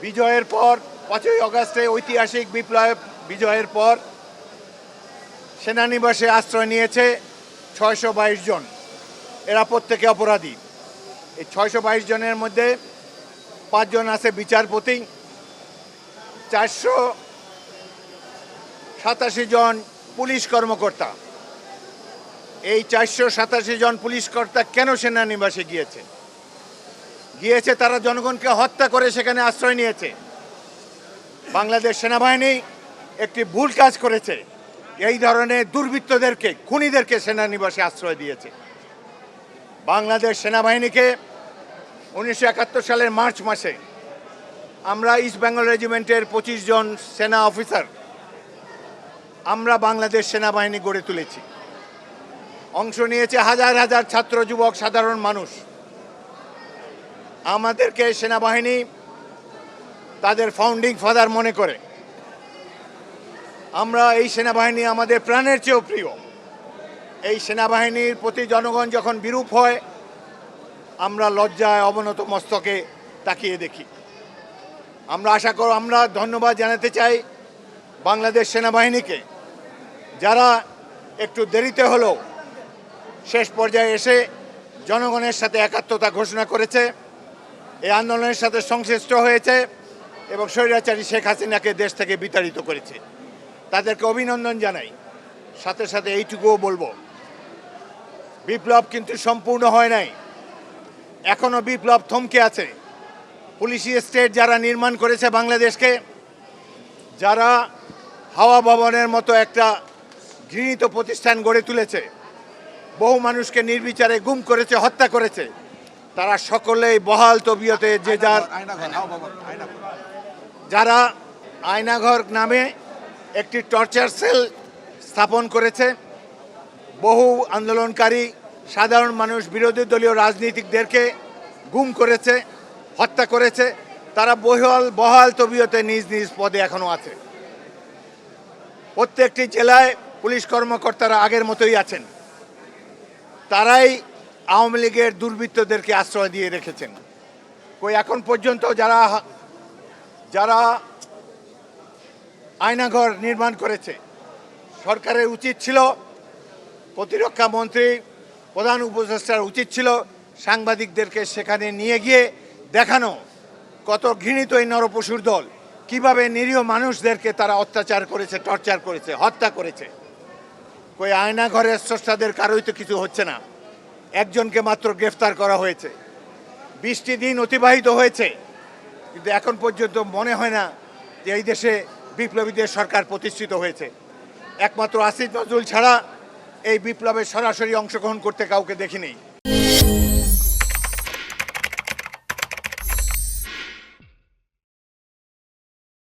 বিজয়ের পর, পাঁচই অগাস্টে ঐতিহাসিক বিপ্লব বিজয়ের পর সেনানিবাসে আশ্রয় নিয়েছে ছয়শো বাইশ জন। এরা প্রত্যেকে অপরাধী। এই ছয়শো বাইশ জনের মধ্যে পাঁচজন আছে বিচারপতি। চারশো সাতাশি জন পুলিশ কর্মকর্তা। এই চারশো সাতাশি জন পুলিশ কর্তা কেন সেনানিবাসে গিয়েছে? গিয়েছে, তারা জনগণকে হত্যা করে সেখানে আশ্রয় নিয়েছে। বাংলাদেশ সেনাবাহিনী একটি ভুল কাজ করেছে। এই ধরনের দুর্বৃত্তদেরকে, খুনিদেরকে সেনানিবাসে আশ্রয় দিয়েছে। বাংলাদেশ সেনাবাহিনীকে উনিশশো একাত্তর সালের মার্চ মাসে আমরা ইস্ট বেঙ্গল রেজিমেন্টের পঁচিশ জন সেনা অফিসার, আমরা বাংলাদেশ সেনাবাহিনী গড়ে তুলেছি। অংশ নিয়েছে হাজার হাজার ছাত্র, যুবক, সাধারণ মানুষ। আমাদেরকে সেনাবাহিনী তাদের ফাউন্ডিং ফাদার মনে করে। আমরা এই সেনাবাহিনী আমাদের প্রাণের চেয়েও প্রিয়। এই সেনাবাহিনীর প্রতি জনগণ যখন বিরূপ হয়, আমরা লজ্জায় অবনত মস্তকে তাকিয়ে দেখি। আমরা আশা কর, আমরা ধন্যবাদ জানাতে চাই বাংলাদেশ সেনাবাহিনীকে, যারা একটু দেরিতে হলেও শেষ পর্যায়ে এসে জনগণের সাথে একাত্মতা ঘোষণা করেছে। এই আন্দোলনের সাথে সংশ্লিষ্ট হয়েছে এবং স্বৈরাচারী শেখ হাসিনাকে দেশ থেকে বিতাড়িত করেছে। তাদেরকে অভিনন্দন জানাই। সাথে সাথে এইটুকুও বলব। বিপ্লব কিন্তু সম্পূর্ণ হয় নাই। এখনও বিপ্লব থমকে আছে। পুলিশি স্টেট যারা নির্মাণ করেছে বাংলাদেশকে, যারা হাওয়া ভবনের মতো একটা ঘৃণিত প্রতিষ্ঠান গড়ে তুলেছে, বহু মানুষকে নির্বিচারে গুম করেছে, হত্যা করেছে। তারা সকলেই বহাল তবিয়তে যে যার যারা আয়নাঘর নামে একটি টর্চার সেল স্থাপন করেছে বহু আন্দোলনকারী সাধারণ মানুষ বিরোধী দলীয় রাজনীতিকদেরকে গুম করেছে হত্যা করেছে তারা বহাল বহাল তবিয়তে নিজ নিজ পদে এখনও আছে। প্রত্যেকটি জেলায় পুলিশ কর্মকর্তারা আগের মতোই আছেন। তারাই আওয়ামী লীগের দুর্বৃত্তদেরকে আশ্রয় দিয়ে রেখেছেন। কই এখন পর্যন্ত যারা যারা আয়নাঘর নির্মাণ করেছে, সরকারের উচিত ছিল, প্রতিরক্ষা মন্ত্রী, প্রধান উপদেষ্টার উচিত ছিল সাংবাদিকদেরকে সেখানে নিয়ে গিয়ে দেখানো কত ঘৃণিত এই নরপশুর দল, কীভাবে নিরীহ মানুষদেরকে তারা অত্যাচার করেছে, টর্চার করেছে, হত্যা করেছে। কই আয়নাঘরের স্রষ্টাদের কারোই তো কিছু হচ্ছে না। একজনকে মাত্র গ্রেফতার করা হয়েছে। বিশটি দিন অতিবাহিত হয়েছে। কিন্তু এখন পর্যন্ত মনে হয় না যে এই দেশে বিপ্লবীদের সরকার প্রতিষ্ঠিত হয়েছে। একমাত্র আসিফ নজরুল ছাড়া এই বিপ্লবে সরাসরি অংশগ্রহণ করতে কাউকে দেখিনি।